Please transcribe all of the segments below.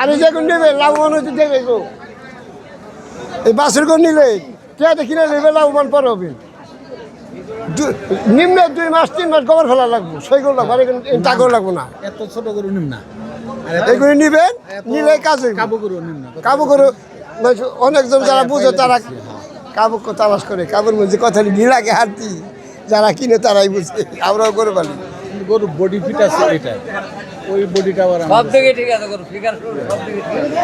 আর এই যেগুলো নেবে লাভবান হতে দেবে গো। এই বাসের গো নিলে টিয়াতে কিনে নেবে লাভবান পর হবে। নিম্ন দুই মাস তিন মাস গোবর ফেলা লাগবো সেইগুলো লাগবো আর টাকাও লাগবো না। এত ছোট গরু নিম না। এগুলো নিবেন নিলে কাজ। কাবু গরু নিম না। কাবু করে মানে অনেকজন যারা বুঝে তারা কাবু তালাশ করে। কাবুর মধ্যে কথা গিলাকে হাঁটতি যারা কিনে তারাই বুঝে আমরাও করে পারি গরু বডি ফিট আছে এটা ওই বডিটা আবার সব দিকে ঠিক আছে করো ফিগার সব দিকে ঠিক আছে।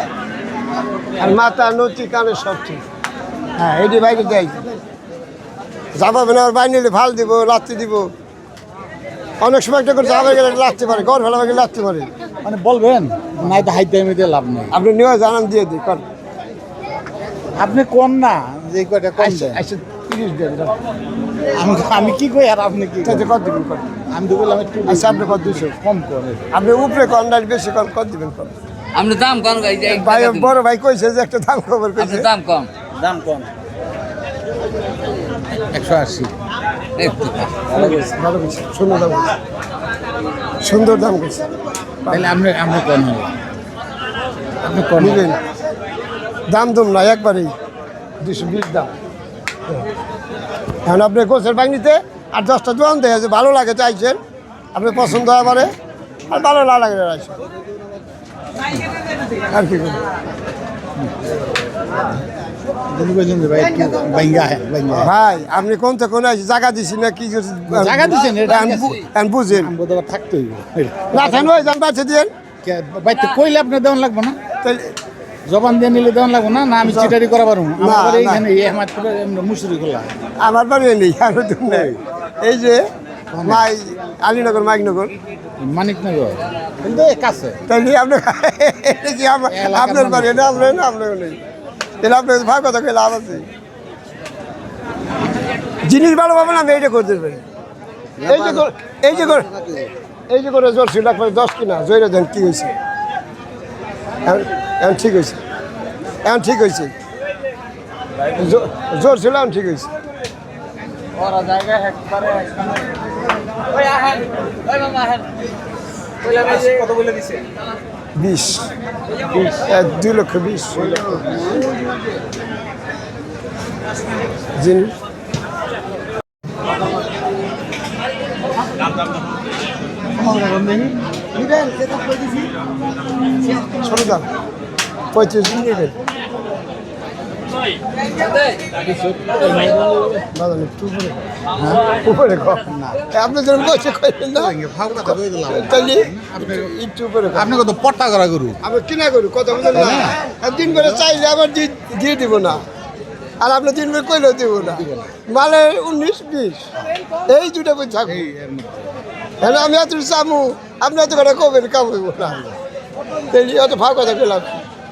আর মাথা নতি কানে সব ঠিক। হ্যাঁ এটি বাইরে দেয় বাইরে নিলে ভালো দিব লাত্তি দিব। অনেক সময় একটা করে যাবে গেলে লাচতে পারে ঘর ফেলা গেলে লাচতে পারে। মানে বলবেন নাই তো হাইতে আমি দিয়ে লাভ নেই। আপনি নিয়ে জানান দিয়ে দিই কর। আপনি কোন না যে কয়টা আচ্ছা তিরিশ দেন আমি আমি কি কই আর আপনি কি করেন? কত দিবেন কর। আমি তো বললাম একটু আচ্ছা আপনি কত দুশো কম করে। আপনি উপরে কম না বেশি কম কত দিবেন কর। আপনি দাম কম ভাই বড় ভাই কইছে যে একটা দাম খবর কইছে দাম কম। দাম কম। একশো আশি। ভালো কইছে সুন্দর দাম সুন্দর দাম কইছে। তাহলে আপনি আপনি কোন হলো আপনি নিবেন। দাম দম না একবারেই। দুশো বিশ দাম। এখন আপনি গোছের বাগনিতে আর দশটা দোকান দেখে যে ভালো লাগে চাইছেন আপনি পছন্দ হয় পারে আর ভালো না লাগে আসেন আর কি ভাই আপনি কোন থেকে কোন জায়গা দিছি না কি? জাগা দিছেন, এখন বুঝেন। আমগো তো আবার থাকতে না থাকলে ওই দাম বাঁচে কইলে আপনি দেওয়ান লাগবে না? জবান দিয়ে নিলে দেওয়ান লাগবে না না আমি চিটারি করা পারব আমার না, বাড়ি না। এইখানে এহমাদপুরে মুসুরি খোলা আমার বাড়ি নেই আর তো নেই এই যে মাই আলীনগর মাইকনগর মানিকনগর কিন্তু এ কাছে তাহলে আপনার কি বাড়ি না আপনার না আপনার নেই তাহলে আপনার ভাগ কথা কই লাভ আছে জিনিস ভালো পাবেন আমি এইটা করতে পারি এই যে করে- এই যে করে এই যে করে জ্বর ছিল দশ কিনা জয়রা দেন কি হয়েছে এখন ঠিক হয়েছে এখন ঠিক হয়েছে জ- জ্বর ছিল এখন ঠিক হয়েছে বিশ। দুই লক্ষ বিশ। জিনিস ছোট দাম পঁয়ত্রিশ দিন নেবেন বাজান একটু উপরে। উপরে কম না। আপনি যেরকম কইছে কইলেন না। তাহলে একটু উপরে কম। আপনি কত পট্টা করা গরু? আমি কিনা করি কথা বুঝলেন না? একদিন করে চাইলে আবার দি- দিয়ে দিব না। আর আপনি দিন করে কইলেও দিব না। মালে উনিশ বিশ। এই দুটা বই থাকব হ্যাঁ আমি এত চামু আপনি এত করে কবেন কাম হইব না। তাই অত ভাগ কথা কইলাম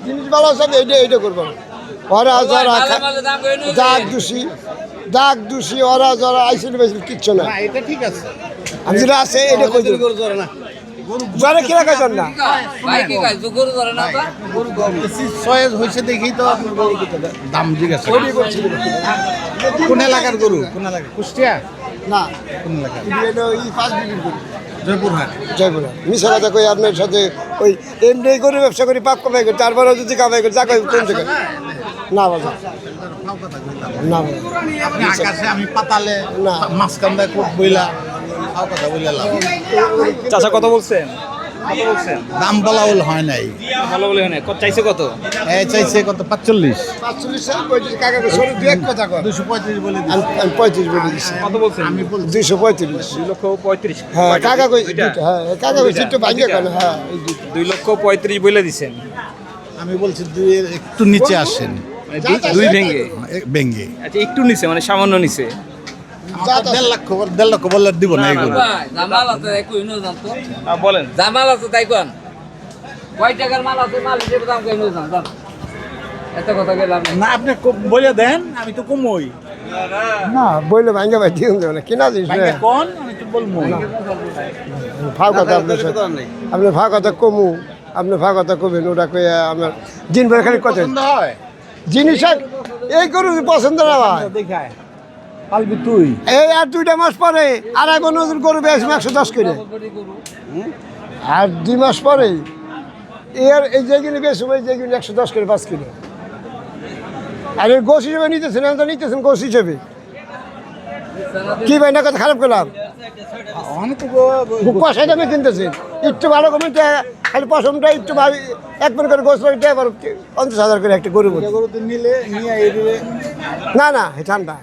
জিনিস ভালো সব এইটা এইটা করব। ওরা যারা দাগ দূষি দাগ দূষি ওরা যারা আইসিল বেসিল কিচ্ছু না। না এটা ঠিক আছে। আমি যেটা আছে এটা কই কিনা কাজন না। ভাই কি ধরে না তো? সয়েজ তো দাম জিজ্ঞাসা কোন এলাকার গরু? কোন এলাকা কুষ্টিয়া? না। কোন এই। জয়পুরহাট। মিশা কথা কই আপনার সাথে ওই এমনি করে ব্যবসা করি পাপ কামাই করি তারপরে যদি কামাই করি যা কই কোন জায়গায় না না আমি পাতালে না। বইলা কথা চাচা কত বলছেন? দাম বলাউল হয় নাই। ভালো বলে হয় কত চাইছে কত? এ চাইছে কত? পাঁচচল্লিশ। পাঁচচল্লিশ পঁয়ত্রিশ। কাকা কই দু এক কথা কর দুশো পঁয়ত্রিশ বলে আমি পঁয়ত্রিশ বলে দিচ্ছি কত বলছেন? আমি বলছি দুইশো পঁয়ত্রিশ। দুই লক্ষ পঁয়ত্রিশ। হ্যাঁ কাকা কই হ্যাঁ কাকা কই একটু ভাঙিয়ে কেন হ্যাঁ এই দুই লক্ষ পঁয়ত্রিশ বলে দিছেন। আমি বলছি দুই একটু নিচে আসেন। মানে দুই- দুই ভেঙে। বেঙ্গে আচ্ছা একটু নিচে মানে সামান্য নিচে। দেড় লক্ষ দেড় লক্ষ বললে দিব না এই জামাল আছে কই নো জানতো। বলেন। জামাল আছে তাই কোন। কয় টাকার মাল আছে মাল হিসেবে দাম কই নো জান জান। এত কথা গেলাম না আপনি ক- বলে দেন আমি তো কমই। না বইলে ভাঙ্গা ভাই দিয়ে দেবে না কিনা জিনিস কোন? আমি তো বলব ফাও কথা আপনি ফাও কথা কমু আপনি ফাও কথা কবেন ওটা কই আমার দিন ভরে খালি কথা হয়? জিনিস এই গরু পছন্দ না ভাই। দেখায়। পালবি তুই? এই আর দুইটা মাস পরে আর এক নতুন গরু বেশ একশো দশ করে। আর দুই মাস পরে এর এই যেগুলি বেশি সময় যেগুলি একশো দশ করে পাঁচ কিলো। আর এর গোস হিসেবে নিতেছেন আমি তো নিতেছেন গোস হিসেবে। কি ভাই না কথা খারাপ করলাম? অনেক পয়সা দামে কিনতেছেন একটু ভালো কমে খালি পশমটা একটু ভালো এক মন করে গোস আবার পঞ্চাশ হাজার করে একটা গরু নিলে নিয়ে না না ঠান্ডা।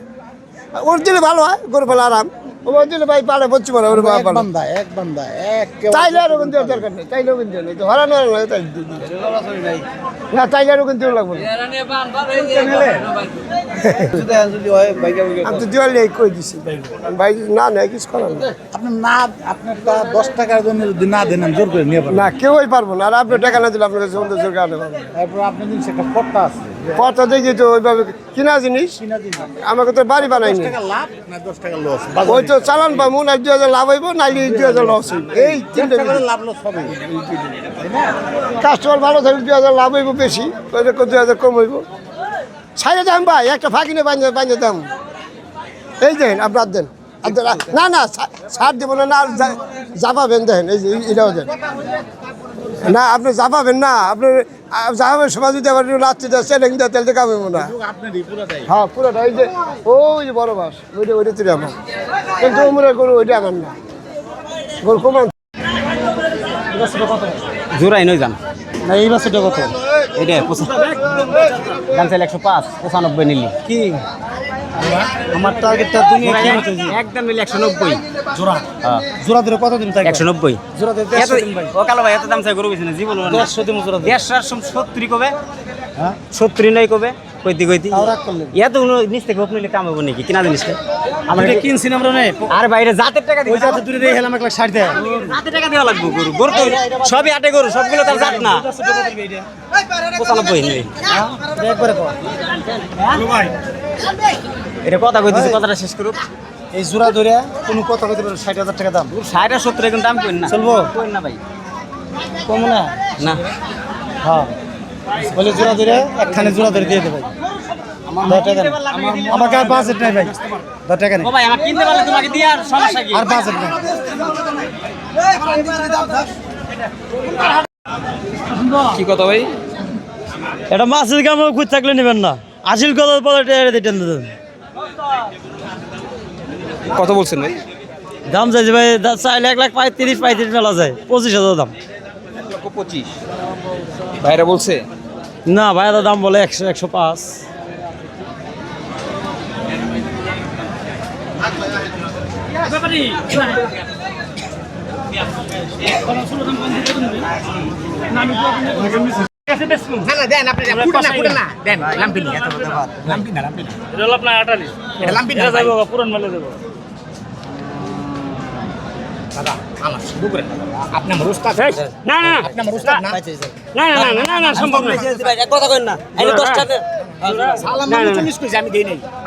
ওর দিলে ভালো হয় গরু পালা আরাম। ওর দিলে ভাই পালে বলছি পারে ওর বাবা বান্দা এক বান্দা এক তাইলে আর ওখান দেওয়ার দরকার নেই তাইলে ওখান দিয়ে নেই তো হরানো নয় তাই। না তাইলে আর ওখান দেওয়া লাগবে নিয়ে আমি তো দিওয়ালি এই কই দিছি ভাই? না না কিছু করার না আপনার না আপনার দশ টাকার জন্য যদি না দেন আমি জোর করে নিয়ে না কেউই পারব না আর আপনি টাকা না দিলে আপনার কাছে জোর আনতে পারব তারপর আপনার জিনিস একটা পট্টা আছে। পথা দেখি তো ওইভাবে কিনা জিনিস? আমাকে তো বাড়ি বানাইনি ওই তো চালান পাবো না দুই হাজার লাভ হইব না দুই হাজার লস হইব। এই তিনটে টাকা লাভ লস হবে কাস্টমার ভালো থাকলে দুই হাজার লাভ হইব বেশি ওই দুই হাজার কম হইব। ছাইড়ে দাম ভাই একটা ফাঁকি নিয়ে বাঁধে বাঁধে দাম এই দেন আপনার দেন। না না ছাড় দেবো না আর যা- জাপাবেন দেখেন এই- এটাও দেন। না আপনি জাপাবেন না। আপনি জাপাবেন সময় যদি আবার রাত্রি দেয় চ্যালেঞ্জ দেয় তাহলে তো কামাবো না হ্যাঁ পুরোটা ওই যে ওই যে বড় বাস ওইটা ওইটা তুলে আমার কিন্তু উমরের গরু ওইটা আমার না। গরু কমান। জোড়াই নয় যান না এই বাসটা কত? এটা দাম চাইলে একশো পাঁচ পঁচানব্বই নিলি। কি? আমার টার্গেটটা তুমি একদম নিলি একশো নব্বই জোড়া হ্যাঁ জোড়া ধরে কত দিন থাকে একশো নব্বই জোড়া ধরে ভাই ও কালো ভাই এত দাম চাই গরু বেশি না জীবন দেড়শো দিন জোড়া দেড়শো আর সত্তরই কবে হ্যাঁ সত্তরই নয় কবে কইতে কইতে। এত নিচ থেকে কাম হব নাকি কিনা জিনিসটা আমরা এটা কিনছি না আমরা আর বাইরে জাতের টাকা দিবে ওই দূরে দিয়ে হেলাম এক লাখ ষাট দেয় জাতের টাকা দেওয়া লাগবে গরু গরু তো সবই আটে গরু সবগুলো তার জাত না পঁচানব্বই নেই একবারে কর এটা কথা কইতেছি কথাটা শেষ করুক। এই জোড়া ধরে কোনো কথা কইতে পারো ষাট হাজার টাকা দাম। ষাট আর সত্তর এখন দাম কইন না। চলবো? কইন না ভাই। কম না? না। হ্যাঁ। বলে জোড়া ধরে একখানে জোড়া ধরে দিয়ে দেবে বাজেট নাই। ভাই। দশ টাকা নেই। ভাই আমার কিনতে পারলে তোমাকে দিয়ে আর সমস্যা কি? আর বাজেট নেই। কি কথা ভাই? এটা মাছের কামড় খুঁজ থাকলে নেবেন না। আসিল কথা বলে দেবেন কত বলছেন ভাই? দাম চাইছে ভাই চাইলে এক লাখ পঁয়ত্রিশ পঁয়ত্রিশ মেলা যায় পঁচিশ হাজার দাম। এক লক্ষ পঁচিশ। ভাইরা বলছে? না ভাই দাম দাম বলে একশো একশো পাঁচ। না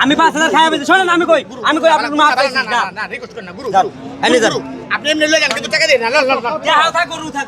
আমি পাঁচ হাজার খাই শোনেন আমি কই আমি কই আপনার আপনি এমনি টাকা দেন না হাও থাক গরু থাক